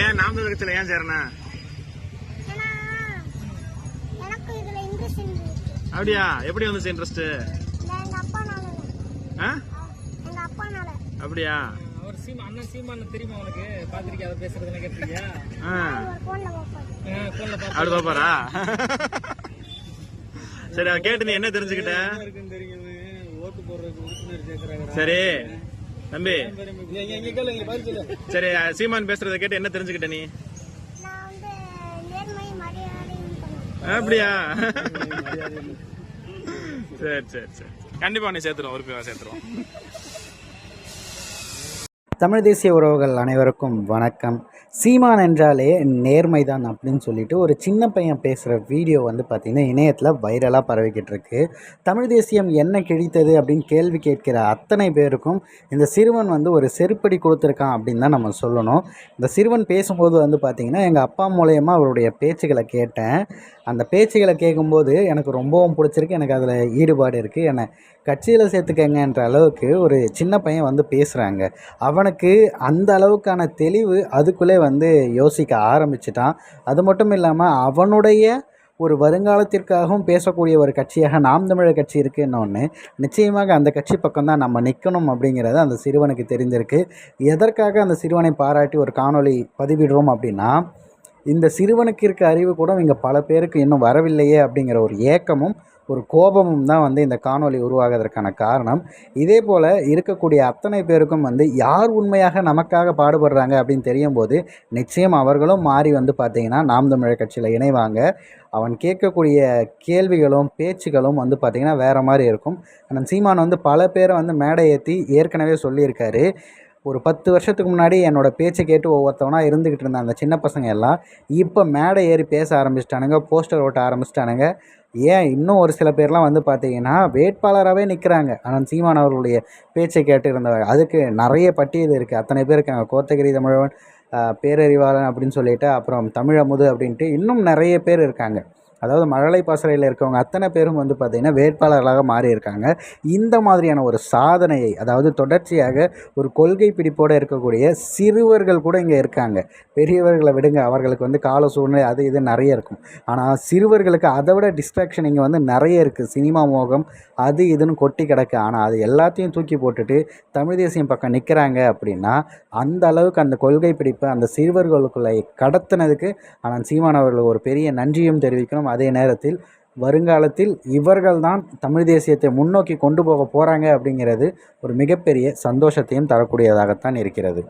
ஏன் நாம் தமிழர் கட்சியில ஏன் சேரண ஏன்னா எனக்கு இதுல இன்ட்ரெஸ்ட் இருந்துச்சு அப்படியா? எப்படி வந்துச்சு இன்ட்ரெஸ்ட் நான் எங்க அப்பானால. எங்க அப்பானால. அப்படியா? அவர் சீமா அண்ணன் சீமான் தெரியுமா உனக்கு? பாத்திருக்கியா? அவர் பேசுறதுல கேட்டிருக்கியா? அப்படி பாப்பாரா. சரி அவ கேட்டு நீ என்ன தெரிஞ்சுக்கிட்ட? சரி. தம்பி. சரி சீமான் பேசுறத கேட்டு என்ன தெரிஞ்சுக்கிட்ட நீ? அப்படியா? சரி சரி சரி. கண்டிப்பா நீ சேர்த்துருவோம் உறுப்பினர் சேர்த்துருவோம். தமிழ் தேசிய உறவுகள் அனைவருக்கும் வணக்கம். சீமான் என்றாலே நேர்மைதான் அப்படின்னு சொல்லிட்டு ஒரு சின்ன பையன் பேசுகிற வீடியோ வந்து பார்த்திங்கன்னா இணையத்தில் வைரலாக பரவிக்கிட்டு இருக்கு. தமிழ் தேசியம் என்ன கிழித்தது அப்படின்னு கேள்வி கேட்கிற அத்தனை பேருக்கும் இந்த சிறுவன் வந்து ஒரு செருப்படி கொடுத்துருக்கான் அப்படின்னு தான் நம்ம சொல்லணும். இந்த சிறுவன் பேசும்போது வந்து பார்த்திங்கன்னா எங்கள் அப்பா மூலயமா அவருடைய பேச்சுகளை கேட்டேன். அந்த பேச்சுகளை கேட்கும்போது எனக்கு ரொம்பவும் பிடிச்சிருக்கு. எனக்கு அதில் ஈடுபாடு இருக்குது என்னை கட்சியில் சேர்த்துக்கங்கன்ற அளவுக்கு ஒரு சின்ன பையன் வந்து பேசுகிறாங்க அவனுக்கு அந்த அளவுக்கான தெளிவு அதுக்குள்ளே வந்து யோசிக்க ஆரம்பிச்சிட்டான். அது மட்டும் இல்லாமல் அவனுடைய ஒரு வருங்காலத்திற்காகவும் பேசக்கூடிய ஒரு கட்சியாக நாம் தமிழர் கட்சி இருக்குன்னொன்று நிச்சயமாக அந்த கட்சி பக்கம் தான் நம்ம நிற்கணும் அப்படிங்கிறது அந்த சிறுவனுக்கு தெரிந்திருக்கு எதற்காக அந்த சிறுவனை பாராட்டி ஒரு காணொளி பதிவிடுறோம் அப்படின்னா இந்த சிறுவனுக்கு இருக்க அறிவு கூட இங்கே பல பேருக்கு இன்னும் வரவில்லையே அப்படிங்கிற ஒரு ஏக்கமும் ஒரு கோபமும் தான் வந்து இந்த காணொளி உருவாகிறதுக்கான காரணம். இதே போல் இருக்கக்கூடிய அத்தனை பேருக்கும் வந்து யார் உண்மையாக நமக்காக பாடுபடுறாங்க அப்படின்னு தெரியும் போது நிச்சயம் அவர்களும் மாறி வந்து பார்த்திங்கன்னா நாம் தமிழர் கட்சியில் இணைவாங்க. அவன் கேட்கக்கூடிய கேள்விகளும் பேச்சுகளும் வந்து பார்த்திங்கன்னா வேறு மாதிரி இருக்கும். ஆனால் சீமான் வந்து பல பேரை வந்து மேடை ஏற்றி ஏற்கனவே சொல்லியிருக்காரு. ஒரு பத்து வருஷத்துக்கு முன்னாடி என்னோடய பேச்சை கேட்டு ஒவ்வொருத்தவனாக இருந்துக்கிட்டு இருந்த அந்த சின்ன பசங்க எல்லாம் இப்போ மேடை ஏறி பேச ஆரம்பிச்சிட்டானுங்க போஸ்டர் ஓட்ட ஆரம்பிச்சிட்டானுங்க. ஏன் இன்னும் ஒரு சில பேர்லாம் வந்து பார்த்தீங்கன்னா வேட்பாளராகவே நிற்கிறாங்க ஆனால் சீமான் அவர்களுடைய பேச்சை கேட்டு இருந்தவர் அதுக்கு நிறைய பட்டியல் இருக்குது அத்தனை பேர் இருக்காங்க. கோத்தகிரி தமிழவன் பேரறிவாளன் அப்படின்னு சொல்லிட்டு அப்புறம் தமிழமுது அப்படின்ட்டு இன்னும் நிறைய பேர் இருக்காங்க. அதாவது மழலை பாசறையில் இருக்கவங்க அத்தனை பேரும் வந்து பார்த்திங்கன்னா வேட்பாளர்களாக மாறியிருக்காங்க. இந்த மாதிரியான ஒரு சாதனையை அதாவது தொடர்ச்சியாக ஒரு கொள்கை பிடிப்போடு இருக்கக்கூடிய சிறுவர்கள் கூட இங்கே இருக்காங்க. பெரியவர்களை விடுங்க அவர்களுக்கு வந்து கால சூழ்நிலை அது இது நிறைய இருக்கும். ஆனால் சிறுவர்களுக்கு அதை விட டிஸ்ட்ராக்ஷன் இங்கே வந்து நிறைய இருக்குது சினிமா மோகம் அது இதுன்னு கொட்டி கிடக்கு. ஆனால் அது எல்லாத்தையும் தூக்கி போட்டுட்டு தமிழ் தேசியம் பக்கம் நிற்கிறாங்க அப்படின்னா அந்த அளவுக்கு அந்த கொள்கை பிடிப்பு அந்த சிறுவர்களுக்குள்ளே கடத்தினதுக்கு ஆனால் சீமானவர்கள் ஒரு பெரிய நன்றியும் தெரிவிக்கணும். அதே நேரத்தில் வருங்காலத்தில் இவர்கள்தான் தமிழ் தேசியத்தை முன்னோக்கி கொண்டு போக போகிறாங்க அப்படிங்கிறது ஒரு மிகப்பெரிய சந்தோஷத்தையும் தரக்கூடியதாகத்தான் இருக்கிறது.